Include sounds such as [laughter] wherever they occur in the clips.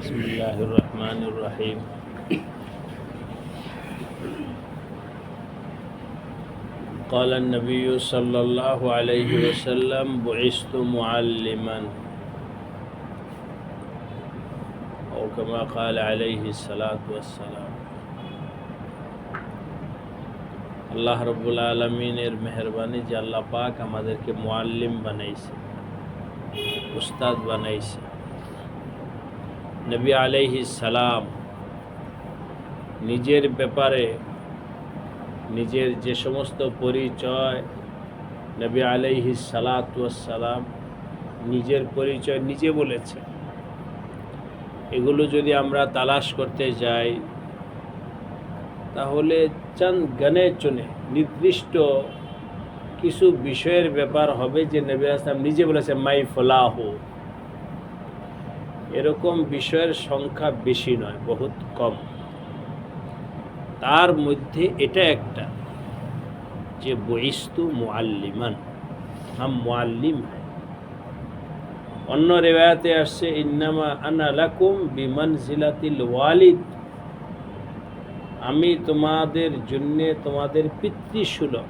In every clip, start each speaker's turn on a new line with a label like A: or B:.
A: بسم الله الرحمن الرحيم قال النبي صلى الله عليه وسلم بعثت معلما أو كما قال عليه الصلاة والسلام আল্লাহ রব্বুল আলমিনের মেহরবানি যে আল্লাহ পাক আমাদেরকে মোয়াল্লিম বানাইছে উস্তাদ বানাইছে নবী আলাইহি সালাম নিজের ব্যাপারে, নিজের যে সমস্ত পরিচয়, নবী আলাইহি সালাম নিজের পরিচয় নিজে বলেছে এগুলো যদি আমরা তালাশ করতে যাই, তাহলে চান গানে চনে নির্দিষ্ট কিছু বিষয়ের ব্যাপার হবে যে নবী আসলাম নিজে বলেছে মাই ফলাহ। এরকম বিষয়ের সংখ্যা বেশি নয়, বহুত কম। তার মধ্যে এটা একটা, যে বইস্তু মোয়াল্লিমান হাম মোয়াল্লিম অন্য রেওয়াতে আসছে, ইন্নামা আনা লাকুম বিমান জিলাতিল ওয়ালিদ। আমি তোমাদের জন্যে তোমাদের পিতৃসুলভ।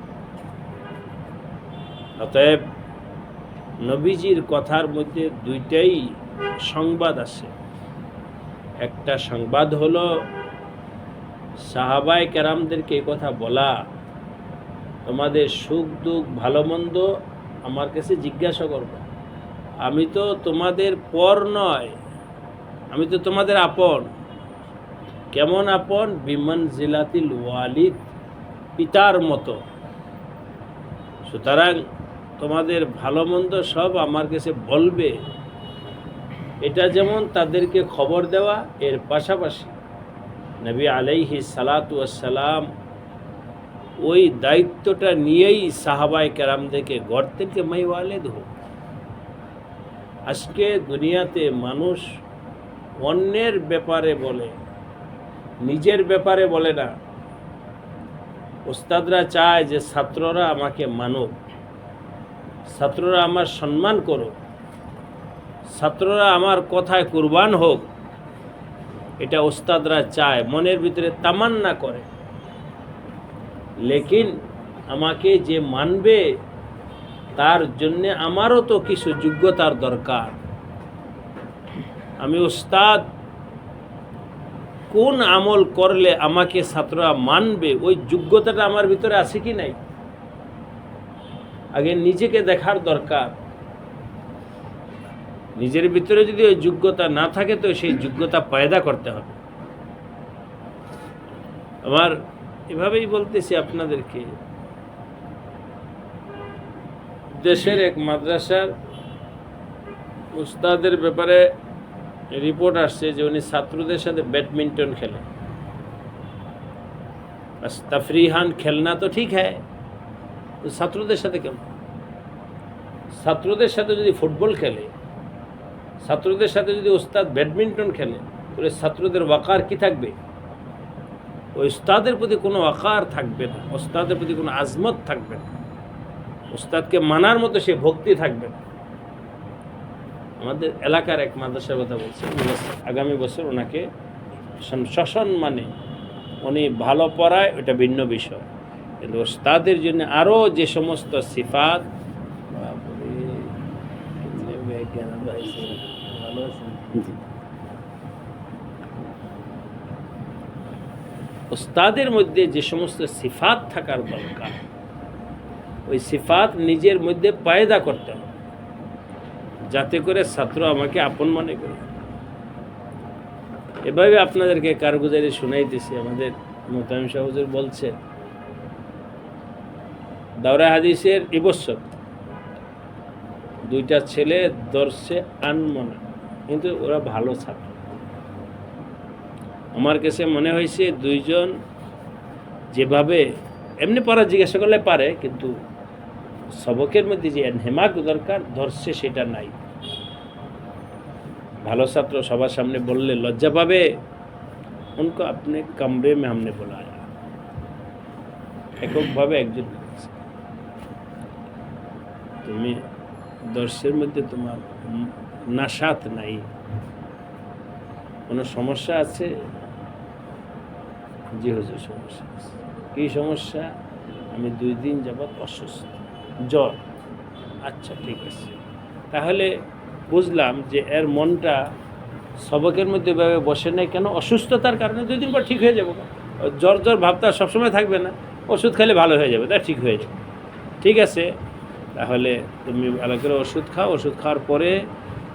A: অতএব নবীজির কথার মধ্যে দুইটাই সংবাদ আছে একটা সংবাদ হলো সাহাবাই কেরামদেরকে এই কথা বলা, তোমাদের সুখ, দুঃখ ভালো মন্দ আমার কাছে জিজ্ঞাসা করব। আমি তো তোমাদের পর নয়, আমি তো তোমাদের আপন। কেমন আপন? বিমান জিলাতিল ওয়ালিদ, পিতার মতো। সুতরাং তোমাদের ভালো মন্দ সব আমার কাছে বলবে। এটা যেমন তাদেরকে খবর দেওয়া, এর পাশাপাশি নবী আলাইহি সালাতাম ওই দায়িত্বটা নিয়েই সাহাবাই কেরামদেরকে গড়তেনকে মাই ওয়ালেদ হোক আজকে দুনিয়াতে মানুষ অন্যের ব্যাপারে বলে, নিজের ব্যাপারে বলে না। ওস্তাদরা চায় যে ছাত্ররা আমাকে মানুক, ছাত্ররা আমার সম্মান করুক। ছাত্ররা আমার কথায় কুরবান হোক, এটা ওস্তাদরা চায়, মনের ভিতরে তামান্না করে। লেকিন আমাকে যে মানবে, তার জন্যে আমারও তো কিছু যোগ্যতার দরকার। আমি ওস্তাদ, কোন আমল করলে আমাকে ছাত্ররা মানবে? ওই যোগ্যতাটা আমার ভিতরে আছে কি নাই? আগে নিজেকে দেখার দরকার। নিজের ভিতরে যদি ওই যোগ্যতা না থাকে, তো সেই যোগ্যতা পায়দা করতে হবে। আমার এভাবেই বলতেছি আপনাদেরকে। দেশের এক মাদ্রাসার উস্তাদের ব্যাপারে রিপোর্ট আসছে যে উনি ছাত্রদের সাথে ব্যাডমিন্টন খেলেন তফরিহান খেলনা তো ঠিক হ্যাঁ ছাত্রদের সাথে কেমন? ছাত্রদের সাথে যদি ফুটবল খেলে ছাত্রদের সাথে যদি ওস্তাদ ব্যাডমিন্টন খেলে, তাহলে ছাত্রদের ওয়াকার কি থাকবে? ওই ওস্তাদের প্রতি কোনো ওয়াকার থাকবে না, ওস্তাদের প্রতি কোনো আজমত থাকবে না। ওস্তাদকে মানার মতো সে ভক্তি থাকবে না। আমাদের এলাকার এক মাদ্রাসার কথা বলছে, আগামী বছর ওনাকে শাসন মানে উনি ভালো পড়ায় ওটা ভিন্ন বিষয়। কিন্তু ওস্তাদের জন্য আরও যে সমস্ত সিফাত ওস্তাদের মধ্যে যে সমস্ত সিফাত থাকার দরকার, ওই সিফাত নিজের মধ্যে পায়দা করতে হবে। যাতে করে ছাত্র আমাকে আপন মনে করে। এভাবে আপনাদেরকে কারগুজারি শুনাইতেছি। আমাদের মোতামিম সাহুজুর বলছে, দাওরা হাদিসের ইবস্বত দুইটা ছেলে দর্শে আনমনা, কিন্তু ওরা ভালো ছাত্র। আমার কাছে মনে হয়েছে দুইজন যেভাবে এমনি পড়া জিজ্ঞাসা করলে পারে, কিন্তু সবকের মধ্যে যে হেমাক দরকার, ধরছে সেটা নাই। ভালো ছাত্র সবার সামনে বললে লজ্জা পাবে। উনকো আপনি কামরে মে আমনে বলা এককভাবে একজন তুমি দর্শের মধ্যে তোমার নাসাত নাই। কোনো সমস্যা আছে? জি হুজুর, সমস্যা কী সমস্যা? আমি দুই দিন যাবৎ অসুস্থ। জ্বর। আচ্ছা ঠিক আছে। তাহলে বুঝলাম যে এর মনটা সবকের মধ্যে বসে নেই, কেন অসুস্থতার কারণে দুই দিন পর ঠিক হয়ে যাব। জ্বর জ্বর ভাবটা সবসময় থাকবে না। ওষুধ খেলে ভালো হয়ে যাবে, তা ঠিক হয়ে যাবে। ঠিক আছে? তাহলে তুমি ভালো করে ওষুধ খাও। ওষুধ খাওয়ার পরে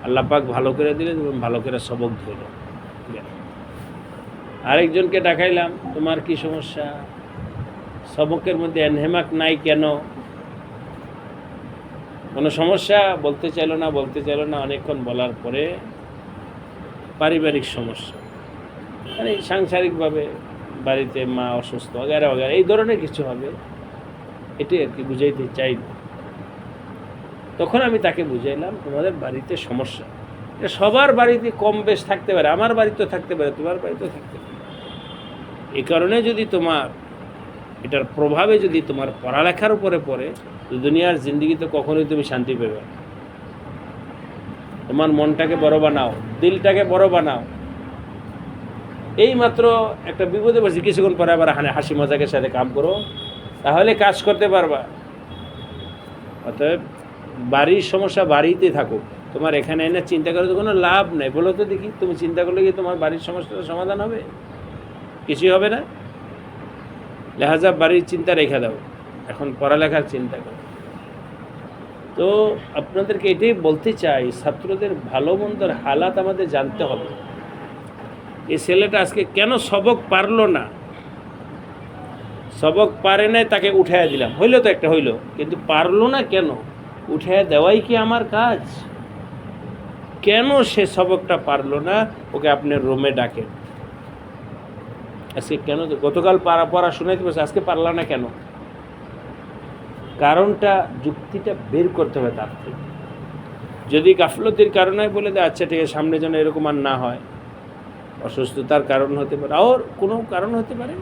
A: আল্লাহ পাক ভালো করে দিলে তুমি ভালো করে সবক ধরো। আরেকজনকে ডাকাইলাম, তোমার কি সমস্যা? সবকের মধ্যে এনহেমাক নাই কেন? কোনো সমস্যা? বলতে চাইলো না, বলতে চাইলো না, অনেকক্ষণ বলার পরে পারিবারিক সমস্যা। মানে সাংসারিকভাবে বাড়িতে মা অসুস্থ অগারে অগারে এই ধরনের কিছু হবে এটাই আর কি বুঝাইতে চাই তখন আমি তাকে বুঝাইলাম, তোমাদের বাড়িতে সমস্যা। সবার বাড়িতে কম বেশ থাকতে পারে, আমার বাড়িতেও থাকতে পারে, তোমার বাড়িতেও থাকতে পারে। এই কারণে যদি তোমার, এটার প্রভাবে যদি তোমার পড়ালেখার উপরে পড়ে, তো দুনিয়ার জিন্দগিতে কখনোই তুমি শান্তি পেবে তোমার মনটাকে বড় বানাও, দিলটাকে বড় বানাও। এই মাত্র একটা বিপদে পড়ছি, কিছুক্ষণ পরে আবার হানে হাসি মজাকের সাথে কাম করো, তাহলে কাজ করতে পারবা। অতএব বাড়ির সমস্যা বাড়িতে থাকো তোমার এখানে এনে চিন্তা করে তো কোনো লাভ নেই। বলো তো দেখি, তুমি চিন্তা করলে কি তোমার বাড়ির সমস্যাটা সমাধান হবে? কিছুই হবে না। লেহাজা বাড়ির চিন্তা রেখে দাও। এখন পড়ালেখার চিন্তা করো। তো আপনাদেরকে এটাই বলতে চাই, ছাত্রদের ভালো মন্দর হালাত আমাদের জানতে হবে। এই ছেলেটা আজকে কেন সবক পারল না? সবক পারে নাই তাকে উঠাইয়া দিলাম। হইল তো একটা হইল, কিন্তু পারল না কেন? উঠাইয়া দেওয়াই কি আমার কাজ? কেন সে সবকটা পারল না? ওকে আপনার রুমে ডাকেন। আজকে কেন? গতকাল পারা পড়া শোনাইতে পারছে আজকে পারলা না কেন? কারণটা, যুক্তিটা বের করতে হবে তার থেকে। যদি গাফলতির কারণে বলে দেয় আচ্ছা ঠিক আছে, সামনে যেন এরকম আর না হয়। অসুস্থতার কারণ হতে পারে, আর কোনো কারণ হতে পারে।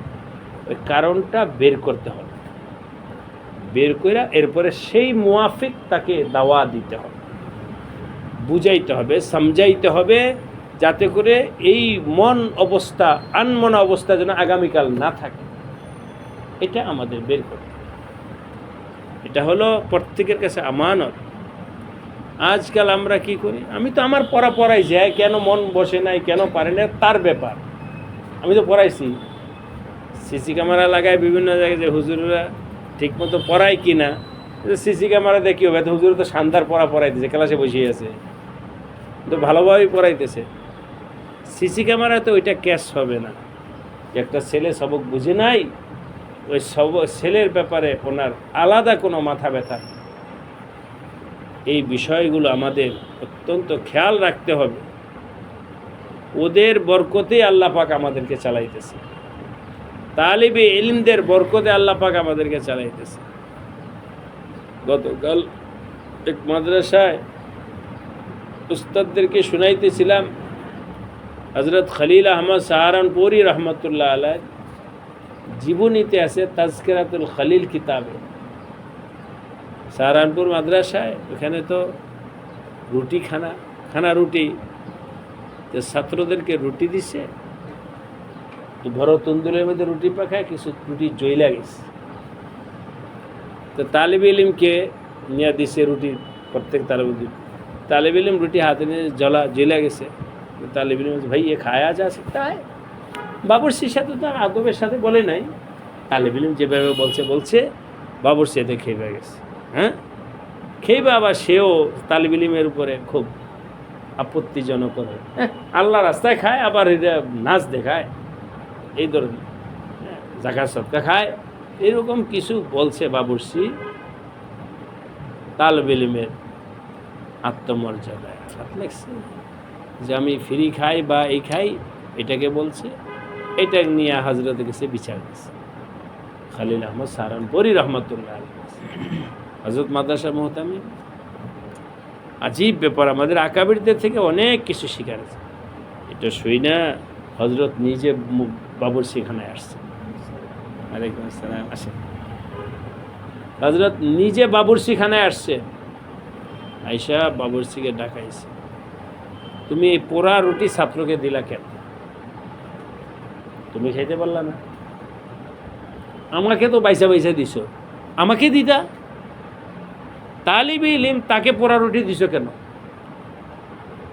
A: ওই কারণটা বের করতে হবে। বের করে এরপরে সেই মুয়াফিক তাকে দাওয়া দিতে হবে। বুঝাইতে হবে, সমঝাইতে হবে, যাতে করে এই মন অবস্থা, আনমনা অবস্থা যেন আগামীকাল না থাকে। এটা আমাদের বের করতে এটা হলো প্রত্যেকের কাছে আমানত। আজকাল আমরা কি করি? আমি তো আমার পড়া পড়াই যাই কেন মন বসে নাই, কেন পারে না তার ব্যাপার। আমি তো পড়াইছি। সিসি ক্যামেরা লাগায় বিভিন্ন জায়গায় যে হুজুররা ঠিকমতো পড়ায় কি না সিসি ক্যামেরা দেখি হবে হুজুর তো শান্তার পড়া পড়াইতেছে, ক্লাসে বসিয়ে আছে। তো ভালোভাবেই পড়াইতেছে। সিসি ক্যামেরাতে ওইটা ক্যাশ হবে না। একটা ছেলে সবক বুঝে নাই, ওই সব ছেলের ব্যাপারে ওনার আলাদা কোনো মাথা ব্যথা। এই বিষয়গুলো আমাদের অত্যন্ত খেয়াল রাখতে হবে। ওদের বরকতেই আল্লাহ পাক আমাদেরকে চালাইতেছে। তালিবে এলিমদের বরকতে আল্লাহ পাক আমাদেরকে চালাইতেছে। গতকাল এক মাদ্রাসায় উস্তাদদেরকে শুনাইতেছিলাম হজরত খলিল আহমদ সাহারানপুরি রহমতুল্লাহ আলাই জীবনীতে আছে তাজকেরাতুল খলিল কিতাবে। সাহারানপুর মাদ্রাসায় ওখানে তো রুটি খানা খানা রুটি তো ছাত্রদেরকে রুটি দিছে, তো বড় তন্দুরের মধ্যে রুটি পাখায় কিছু রুটি জইলা গেছে। তো তালিব ইলিমকে নিয়ে দিছে রুটি প্রত্যেক তালিব ইলিম তালিব ইলিম রুটি হাতে নিয়ে জলা জেলা গেছে তো তালিব ইলিম বলছে, ভাই এ খায়া যা सकता है বাবুর্চির সাথে তো আর আদবের সাথে বলে নাই তালিব ইলিম যেভাবে বলছে বলছে বাবুর্চি এতে খেয়ে গেছে হ্যাঁ খেইবে আবার সেও তালিব ইলিমের উপরে খুব আপত্তিজনক করে হ্যাঁ, আল্লাহ রাস্তায় খায় আবার এটা নাচ দেখায় এই ধরনের হ্যাঁ, জাকাত সৎকা খায় এরকম কিছু বলছে বাবুর্চি তালব লাগছে যে আমি ফ্রি খাই বা এই খাই, এটাকে বলছে, এটা নিয়ে হজরতের কাছে বিচার দিচ্ছে খালিল আহমদ সারানপুরি রহমতুল্লাহ হজরত মাদ্রাসা মোহতামি আজীব ব্যাপার, আমাদের আকাবিরদের থেকে অনেক কিছু শিকার আছে। এটা শুই না হজরত নিজে বাবুর সেখানে আসছে। আলাইকুম আসসালাম। আসেন। হজরত নিজে বাবুরসিখানে আসছে। আইসা বাবুরসিকে ডাকাইছে। তুমি এই পোড়া রুটি ছাত্রকে দিলা কেন? তুমি খাইতে পারলা না। আমাকে তো বাইসা বাইসা দিছ। আমাকে দিতা? তালিবি ইলিম তাকে পোড়া রুটি দিছ কেন?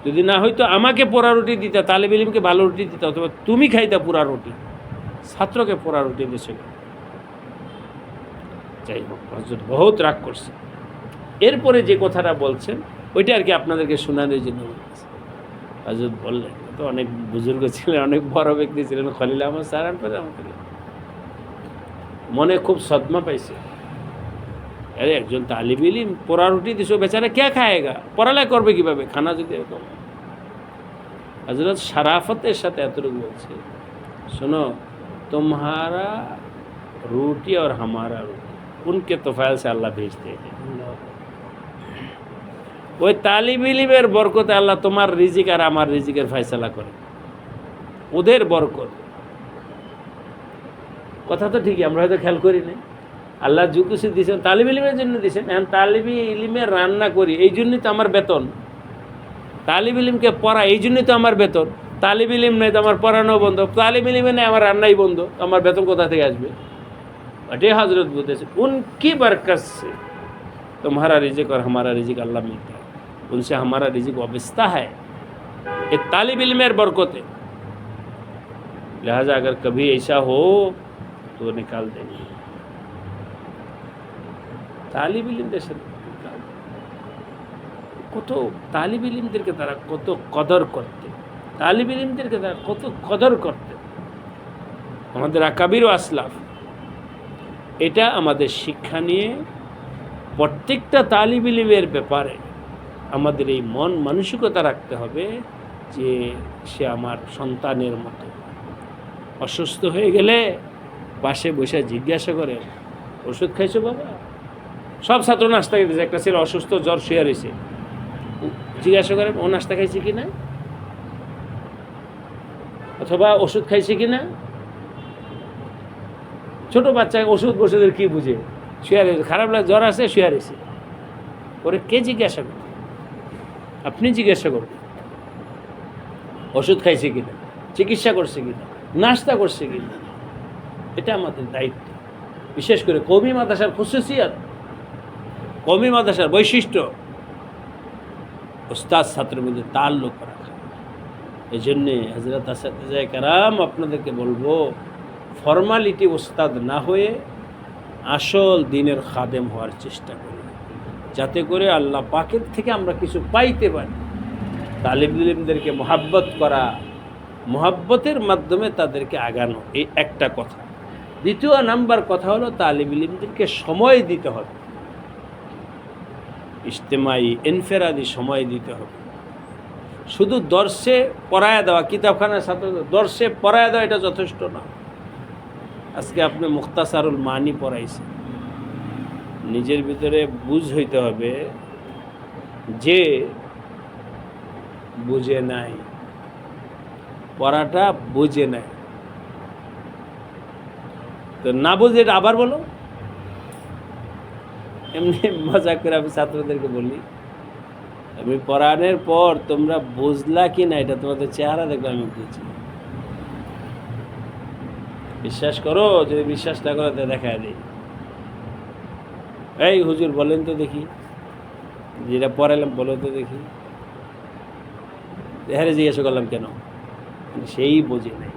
A: যদি না হয়তো আমাকে পোড়া রুটি দিতা, তালিব ইলিমকে ভালো রুটি দিতা, অথবা তুমি খাইতা পোড়া রুটি, ছাত্রকে পোড়া রুটি দিছ যাই হোক বহুত রাগ করছে। এরপরে যে কথাটা বলছেন, ওইটা আর কি আপনাদেরকে শোনানোর জন্য হাজুর বললেন তো অনেক বুজুর্গ ছিলেন, অনেক বড় ব্যক্তি ছিলেন, খলিল আহমদ স্যার আনপারে আমাকে মনে খুব সদমা পাইছে। আরে একজন তালিব ইলিম, পোড়া রুটি দিছো, বেচারা কে খায়গা? পড়ালে করবে কীভাবে? খানা যদি এরকম। হজরত সারাফতের সাথে এতটুকু বলছে, শোনো, তোমারা রুটি আর হামারা রুটি উনকে তোফায়ল সে আল্লাহ ভেজতে? हैं ওই তালিম ইলিমের বরকতে আল্লাহ তোমার রিজিক আর আমার রিজিকের ফয়সলা করে। ওদের বরকত। কথা তো ঠিকই, আমরা হয়তো খেয়াল করি না আল্লাহ যু কিছু দিয়েছেন তালিব ইলিমের জন্য দিয়েছেন। এখন তালিবি ইলিমে রান্না করি, এই জন্যই তো আমার বেতন। তালিম ইলিমকে পড়া, এই জন্যই তো আমার বেতন। তালিম ইলিম নেই তো আমার পড়ানো বন্ধ। তালিম ইলিমে নেই আমার রান্নাই বন্ধ। আমার বেতন কোথা থেকে আসবে? অটে হজরত বুঝতেছে উনকি বার কাছে তোমারা রিজিক আর হামারা রিজিক আল্লাহ মিলতে उनसे हमारा रिजिक वाबस्ता है ये तालिब इल्मेर बरकत है लिहाजा अगर कभी ऐसा हो तो वो निकाल देंगे তালিব ইলিমদের সাথে নিকাল দেয়। কত তালিব ইলিমদেরকে তারা কত কদর করতে তালিব ইলিমদেরকে তারা কত কদর করতে আমাদের আকাবির ও আসলাফ এটা আমাদের শিক্ষা নিয়ে প্রত্যেকটা তালিব ইলিমের ব্যাপারে আমাদের এই মন মানসিকতা রাখতে হবে যে সে আমার সন্তানের মতো। অসুস্থ হয়ে গেলে পাশে বসে জিজ্ঞাসা করে, ওষুধ খাইছো বাবা? সব ছাত্র নাস্তা খেতেছে, একটা ছেলে অসুস্থ, জ্বর শুয়ে রয়েছে। জিজ্ঞাসা করে, ও নাস্তা খাইছে কি না? অথবা, ওষুধ খাইছে কি না? ছোট বাচ্চা ওষুধ বসুদের কি বুঝে? শুয়ে খারাপ লাগে, জ্বর আছে, শুয়ে ওরে কে জিজ্ঞাসা করবে? আপনি জিজ্ঞাসা করবেন ওষুধ খাইছে কিনা, চিকিৎসা করছে কিনা, নাস্তা করছে কিনা, এটা আমাদের দায়িত্ব। বিশেষ করে কমি মাদ্রাসার খুশুসিয়াত কমি মাদ্রাসার বৈশিষ্ট্য, ওস্তাদ ছাত্রের মধ্যে তাল্লুক রাখা এই জন্যে হজরত আসাদ কারাম আপনাদেরকে বলব ফর্মালিটি ওস্তাদ না হয়ে আসল দিনের খাদেম হওয়ার চেষ্টা করি যাতে করে আল্লাহ পাকের থেকে আমরা কিছু পাইতে পারি। তালিব ইলিমদেরকে মোহাব্বত করা, মোহাব্বতের মাধ্যমে তাদেরকে আগানো, এই একটা কথা। দ্বিতীয় নাম্বার কথা হলো তালিব ইলিমদেরকে সময় দিতে হবে। ইজতেমাই এনফেরাদি সময় দিতে হবে। শুধু দর্শে পড়ায়া দেওয়া, কিতাবখানার ছাত্র দর্শে পড়ায়া দেওয়া এটা যথেষ্ট না। আজকে আপনি মুখতাসারুল মানি পড়াইছেন। নিজের ভিতরে বুঝ হইতে হবে যে বুঝে নাই, পড়াটা বুঝে নাই। তো না বুঝে এটা আবার বলো। এমনি মজা করে আমি ছাত্রদেরকে বলি, আমি পড়ানোর পর তোমরা বুঝলা কি না, এটা তোমাদের চেহারা দেখলে আমি বুঝি। বিশ্বাস করো, যদি বিশ্বাস না করো, তো দেখা দিই। এই হুজুর বলেন তো দেখি। যেটা পড়ালাম বলো তো দেখি। হ্যাঁ জিজ্ঞাসা করলাম কেন? সেই বোঝে নাই।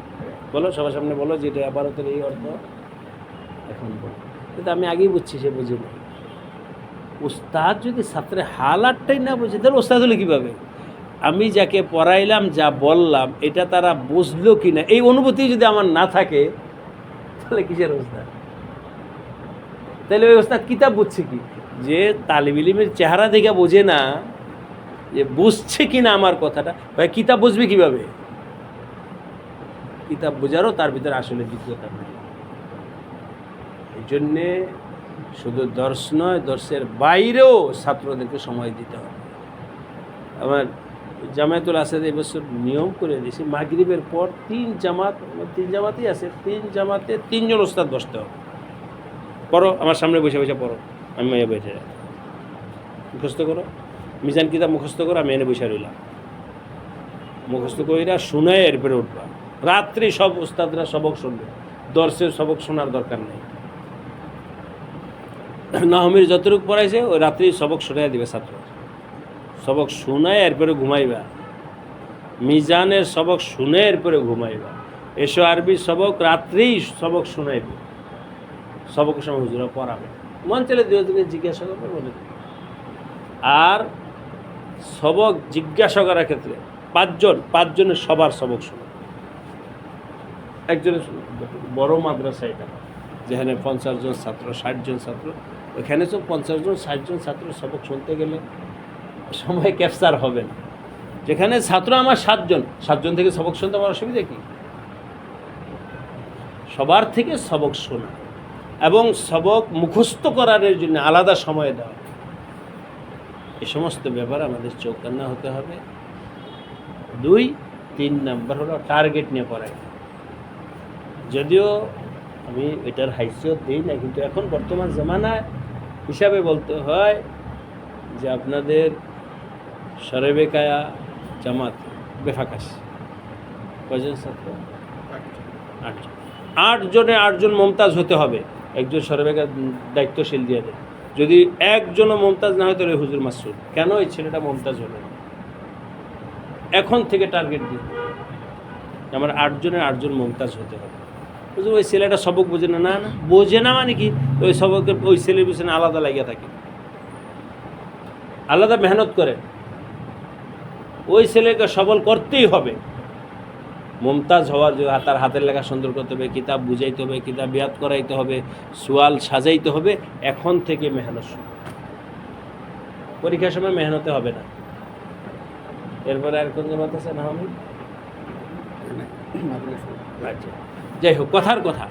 A: বলো, সবার সামনে বলো, যেটা আপাতত এই অর্থ। এখন বলো। কিন্তু আমি আগেই বুঝছি, সে বুঝে নাই। উস্তাদ যদি ছাত্রের হালাতটাই না বুঝে, তাহলে ওস্তাদ হলে কীভাবে? আমি যাকে পড়াইলাম, যা বললাম, এটা তারা বুঝলো কি না এই অনুভূতি যদি আমার না থাকে, তাহলে কিসের ওস্তাদ তাহলে ওই ওস্তাদ কিতাব বুঝছে কি? যে তালিব ইলিমের চেহারা দেখে বোঝে না, যে বুঝছে কি না আমার কথাটা। ভাই, কিতাব বুঝবে কীভাবে? কিতাব বোঝারও তার ভিতরে আসলে যোগ্যতা নেই। এই জন্যে শুধু দর্শ নয়, দর্শের বাইরেও ছাত্রদেরকে সময় দিতে হবে। আমার জামায়াতুল আসাদ এবছর নিয়ম করে দিয়েছি, মাগরিবের পর তিন জামাত, তিন জামাতই আছে, তিন জামাতে তিনজন ওস্তাদ বসতে হবে। পড়ো, আমার সামনে বসে বসে পড়ো। আমি মেয়ে বসে মুখস্থ করো। মিজান কিতাব মুখস্থ করো, আমি এনে বসে রইলাম। মুখস্থ কইরা শুনে এরপরে উঠবা। রাত্রি সব উস্তাদরা সবক শুনবে। দর্শের সবক শোনার দরকার নেই। নাহমির যতটুকু পড়াইছে, ওই রাত্রি সবক শোনাই দিবে ছাত্র। সবক শুনায় এরপরে ঘুমাইবা। মিজানের সবক শুনে এরপরে ঘুমাইবা। এসো আরবি সবক রাত্রেই সবক শুনাইবে। সবক সময় হুজুরা পড়াবে। মন চলে দুই দিকে জিজ্ঞাসা করবে, বলে আর সবক জিজ্ঞাসা করার ক্ষেত্রে পাঁচজন, পাঁচজনের সবার সবক শুনে একজনের বড় মাদ্রাসা এটা। যেখানে পঞ্চাশ জন ছাত্র, ষাট জন ছাত্র, ওখানে তো পঞ্চাশ জন, ষাট জন ছাত্র সবক শুনতে গেলে সময় ক্যাপচার হবে না। যেখানে ছাত্র আমার সাতজন সাতজন থেকে সবক শুনতে আমার অসুবিধা কি? সবার থেকে সবক শোনা। এবং সবক মুখস্থ করার জন্য আলাদা সময় দেওয়া এই সমস্ত ব্যাপার আমাদের চৌকান্না হতে হবে। দুই, তিন নাম্বার হলো টার্গেট নিয়ে পড়াই। যদিও আমি এটার হাইসিয়ত দিই না, কিন্তু এখন বর্তমান জামানায় হিসাবে বলতে হয় যে আপনাদের সরেবেকায়া জামাত বেফাকাশ। কয়জন ছাত্র? আটজন। আটজনে আটজন মমতাজ হতে হবে। একজন সরবেকার দায়িত্বশীল দিয়ে দেয়। যদি একজনও মমতাজ না হয়, তাহলে হুজুর মাসুদ কেন এই ছেলেটা মমতাজ হলো? এখন থেকে টার্গেট দিন আমার আটজনের আটজন মমতাজ হতে হবে। বুঝলি ওই ছেলেটা সবক বোঝে না? না না। বোঝে না মানে কি? ওই সবকের ওই ছেলের পিছনে আলাদা লাগিয়ে থাকে। আলাদা মেহনত করে। ওই ছেলেকে সবল করতেই হবে। মমতাজ হওয়ার জন্য তার হাতের লেখা সুন্দর করতে হবে, কিতাব বুঝাইতে হবে, কিতাব বিয়াত করাইতে হবে, সোয়াল সাজাইতে হবে, এখন থেকে মেহনত শুরু। পরীক্ষার সময় মেহনতে হবে না। এরপরে আর কোন জামাত আছে না আমি? আচ্ছা। যাই হোক, কথার কথা।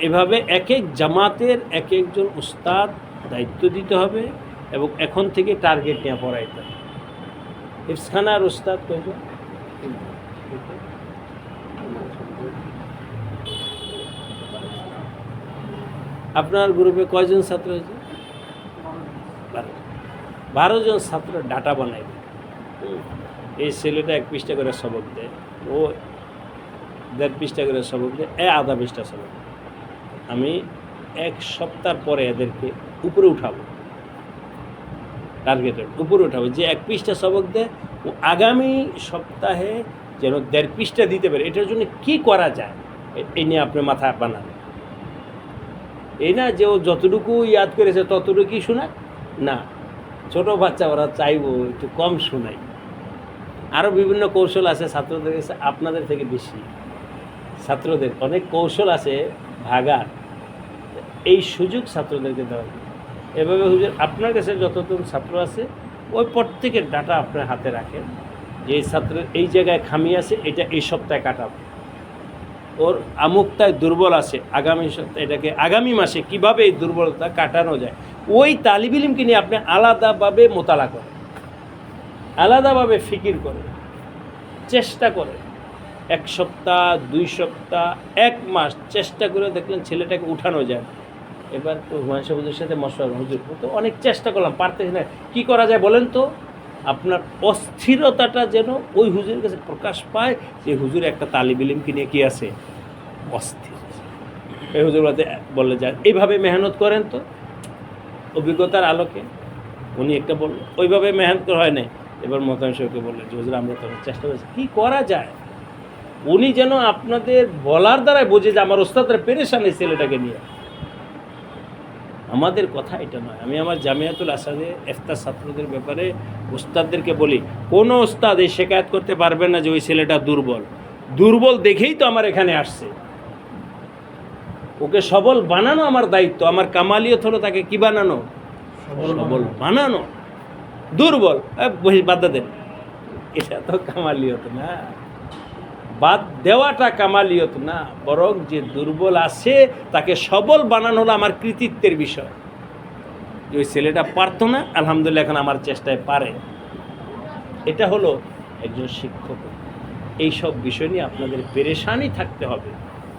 A: এভাবে এক এক জামাতের এক একজন উস্তাদ দায়িত্ব দিতে হবে এবং এখন থেকে টার্গেট নিয়ে পড়াইতে হবে। ইফসখানার উস্তাদ কয়জন? আপনার গ্রুপে কয়জন ছাত্র আছে? বারো। বারো জন ছাত্র ডাটা বানাইবে এই ছেলেটা এক পৃষ্ঠা করে সবক দেয়। ও দেড় পৃষ্ঠা করে সবক দেয়। এ আধা পৃষ্ঠা সবক আমি এক সপ্তাহ পরে এদেরকে উপরে উঠাবো। টার্গেটের উপরে উঠাবো। যে এক পৃষ্ঠা সবক দেয়, ও আগামী সপ্তাহে যেন দেড় পৃষ্ঠা দিতে পারে। এটার জন্য কি করা যায়? এ- নিয়ে আপনি মাথা বানান এই না যে ও যতটুকু ইয়াদ করেছে ততটুকুই শোনায় না। ছোট বাচ্চা ওরা চাইব একটু কম শোনাই। আরও বিভিন্ন কৌশল আছে ছাত্রদের কাছে, আপনাদের থেকে বেশি। ছাত্রদের অনেক কৌশল আছে ভাগার। এই সুযোগ ছাত্রদেরকে দেওয়া এভাবে হুজুর, আপনার কাছে যতজন ছাত্র আছে, ওই প্রত্যেকের ডাটা আপনার হাতে রাখেন। যে ছাত্রের এই জায়গায় খামি আছে, এটা এই সপ্তাহে কাটাবো। ওর আমুকটায় দুর্বল আছে। আগামী এটাকে আগামী মাসে কীভাবে এই দুর্বলতা কাটানো যায়, ওই তালিবিলিমকে নিয়ে আপনি আলাদাভাবে মোতালা করেন। আলাদাভাবে ফিকির করেন। চেষ্টা করেন। এক সপ্তাহ, দুই সপ্তাহ, এক মাস চেষ্টা করে দেখলেন ছেলেটাকে উঠানো যায় এবার তো হুমায়ুন সাহেবের সাথে মশলা, হুজুর, তো অনেক চেষ্টা করলাম, পারতেছি না। কী করা যায় বলেন তো? আপনার অস্থিরতাটা যেন ওই হুজুরের কাছে প্রকাশ পায় যে হুজুর একটা তালিবিলিমকে নিয়ে কি আছে? অস্থির। এই হুজুর বললে যান এইভাবে মেহনত করেন তো? অভিজ্ঞতার আলোকে উনি একটা বলল ওইভাবে মেহনত করা হয় নাই। এবার মোতায়েন সাহেবকে বললেন যে, হুজুর, আমরা তো চেষ্টা করছি। কী করা যায়? উনি যেন আপনাদের বলার দ্বারাই বোঝে যে, আমার ওস্তাদরা পেরেশান এই ছেলেটাকে নিয়ে। আমাদের কথা এটা নয়। আমি আমার জামিয়াতুল আসাদে এফতার ছাত্রদের ব্যাপারে ওস্তাদদেরকে বলি কোনো ওস্তাদ এই শেখায়ত করতে পারবে না যে ওই ছেলেটা দুর্বল। দুর্বল দেখেই তো আমার এখানে আসছে। ওকে সবল বানানো আমার দায়িত্ব আমার কামালিয়ত হলো তাকে কি বানানো? সবল বানানো। দুর্বল। বাদ দেন এটা তো কামালিয়ত না। বাদ দেওয়াটা কামালিয়ত না বরং যে দুর্বল আছে তাকে সবল বানানো হলো আমার কৃতিত্বের বিষয়। যে ওই ছেলেটা পারতো না, আলহামদুলিল্লাহ এখন আমার চেষ্টায় পারে। এটা হলো একজন শিক্ষক। এই সব বিষয় নিয়ে আপনাদের পেরেশানি থাকতে হবে,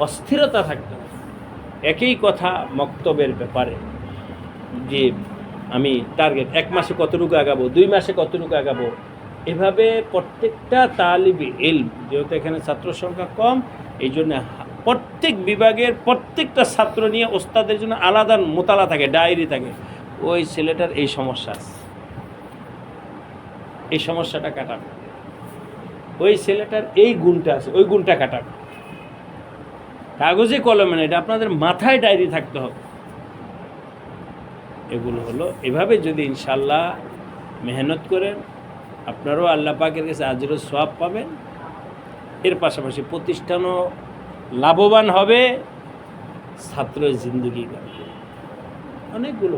A: অস্থিরতা থাকতে হবে। একই কথা মক্তবের ব্যাপারে, যে আমি টার্গেট এক মাসে কতটুকু আগাবো, দুই মাসে কতটুকু আগাবো, এভাবে প্রত্যেকটা তালিবি এল যেহেতু এখানে ছাত্র সংখ্যা কম এই জন্য প্রত্যেক বিভাগের প্রত্যেকটা ছাত্র নিয়ে ওস্তাদের জন্য আলাদা মোতালা থাকে, ডায়েরি থাকে। ওই ছেলেটার এই সমস্যা আছে। এই সমস্যাটা কাটাবে ওই ছেলেটার এই গুণটা আছে, ওই গুণটা কাটাবে কাগজে কলমে না, এটা আপনাদের মাথায় ডায়েরি থাকতে হবে। এগুলো হলো, এভাবে যদি ইনশাল্লাহ মেহনত করেন, আপনারাও আল্লাহ পাকের কাছে আজরও সব পাবেন। এর পাশাপাশি প্রতিষ্ঠানও লাভবান হবে ছাত্র জিন্দগি অনেকগুলো।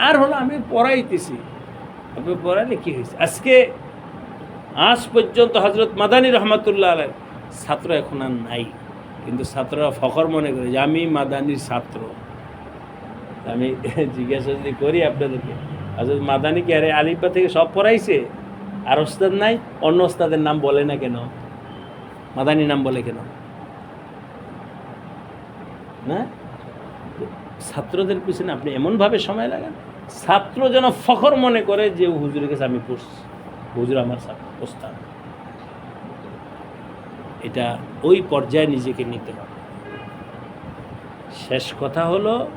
A: আর হলো আমি পড়াইতেছি। আপনি পড়ালে কী হয়েছে? আজকে আজ পর্যন্ত হজরত মাদানী রহমতুল্লাহ আলের ছাত্র এখন আর নাই। কিন্তু ছাত্ররা ফখর মনে করে যে আমি মাদানির ছাত্র। আমি [laughs] জিজ্ঞাসা যদি করি আপনাদেরকে হজরত মাদানি কি আরে আলিপা থেকে সব পড়াইছে? আর ওস্তাদ নাই? অন্য ওস্তাদের নাম বলে না কেন? মাদানি নাম বলে কেন? না? ছাত্রদের পিছনে আপনি এমনভাবে সময় লাগান? ছাত্র যেন ফখর মনে করে যে হুজুরের কাছে আমি পড়ছি। হুজুর আমার ওস্তাদ। এটা ওই পর্যায়ে নিজেকে নিতে হবে। শেষ কথা হলো,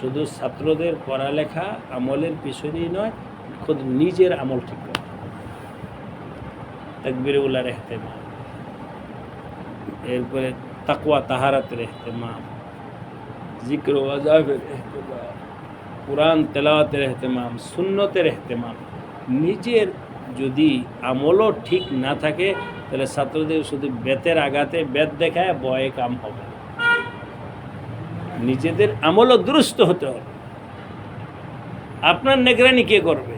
A: শুধু ছাত্রদের পড়ালেখা আমলের পিছনেই নয়, খুদ নিজের আমল ঠিক করা। তকবির উল্লার এহতেমাম এরপরে তাকওয়া, তাহারাতের এহতেমাম জিক্র ওয়াজাবের এহতেমাম কোরআন তেলাওয়াতের এহতেমাম, সুন্নতের এহতেমাম, নিজের যদি আমলও ঠিক না থাকে, তাহলে ছাত্রদের শুধু বেতের আঘাতে, বেত দেখায় বয়ে কাম হবে। নিজেদের আমলও দুরুস্ত হতে হবে। আপনার নেগরানি কে করবে?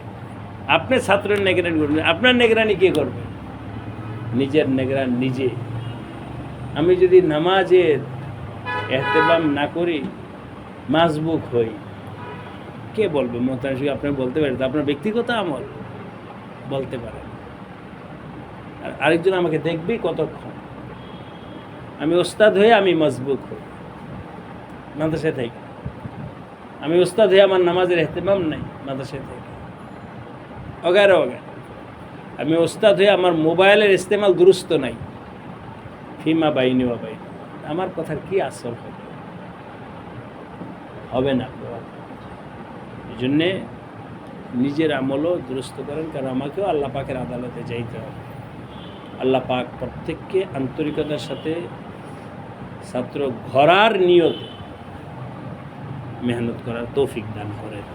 A: আপনি ছাত্রের নেগরানি করবেন। আপনার নেগরানি কে করবে? নিজের নেগরান নিজে। আমি যদি নামাজের এহতেবাম না করি, মাজবুক হই। কে বলবে? মোতাশিক আপনি বলতে পারেন আপনার ব্যক্তিগত আমল বলতে পারেন আর আরেকজন আমাকে দেখবে কতক্ষণ? আমি ওস্তাদ হয়ে আমি মজবুক হই। মাদ্রাসায় থেকে। আমি ওস্তাদ হয়ে আমার নামাজের এহতেমাম নাই মাদ্রাসায় থেকে। অগারে অগারে। আমি ওস্তাদ হয়ে আমার মোবাইলের ইস্তেমাল দুরুস্ত নাই। ফিমা বাইনি বা বাইনি। আমার কথার কি আসল হবে? হবে না। জন্যে নিজের আমলও দুরস্ত করেন, কারণ আমাকেও আল্লাহ পাকের আদালতে যাইতে হবে। আল্লাহ পাক প্রত্যেককে আন্তরিকতার সাথে ছাত্র ঘরার নিয়ত মেহনত করার তৌফিক দান করেন।